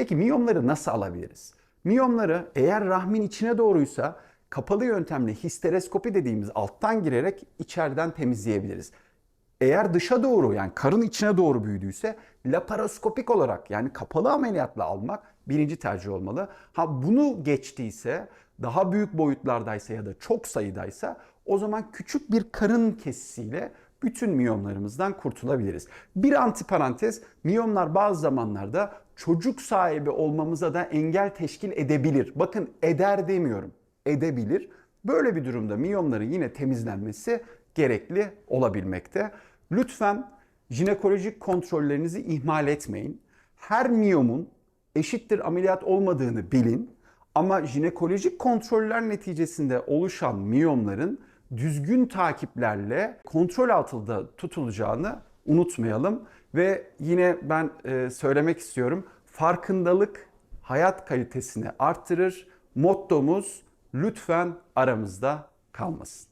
Peki miyomları nasıl alabiliriz? Miyomları eğer rahmin içine doğruysa kapalı yöntemle histereskopi dediğimiz alttan girerek içeriden temizleyebiliriz. Eğer dışa doğru yani karın içine doğru büyüdüyse laparoskopik olarak yani kapalı ameliyatla almak birinci tercih olmalı. Ha bunu geçtiyse daha büyük boyutlardaysa ya da çok sayıdaysa o zaman küçük bir karın kesisiyle bütün miyomlarımızdan kurtulabiliriz. Bir antiparantez miyomlar bazı zamanlarda çocuk sahibi olmamıza da engel teşkil edebilir. Bakın eder demiyorum edebilir. Böyle bir durumda miyomların yine temizlenmesi gerekli olabilmekte. Lütfen jinekolojik kontrollerinizi ihmal etmeyin. Her miyomun eşittir ameliyat olmadığını bilin. Ama jinekolojik kontroller neticesinde oluşan miyomların düzgün takiplerle kontrol altında tutulacağını unutmayalım. Ve yine ben e, söylemek istiyorum. Farkındalık hayat kalitesini arttırır. Mottomuz lütfen aramızda kalmasın.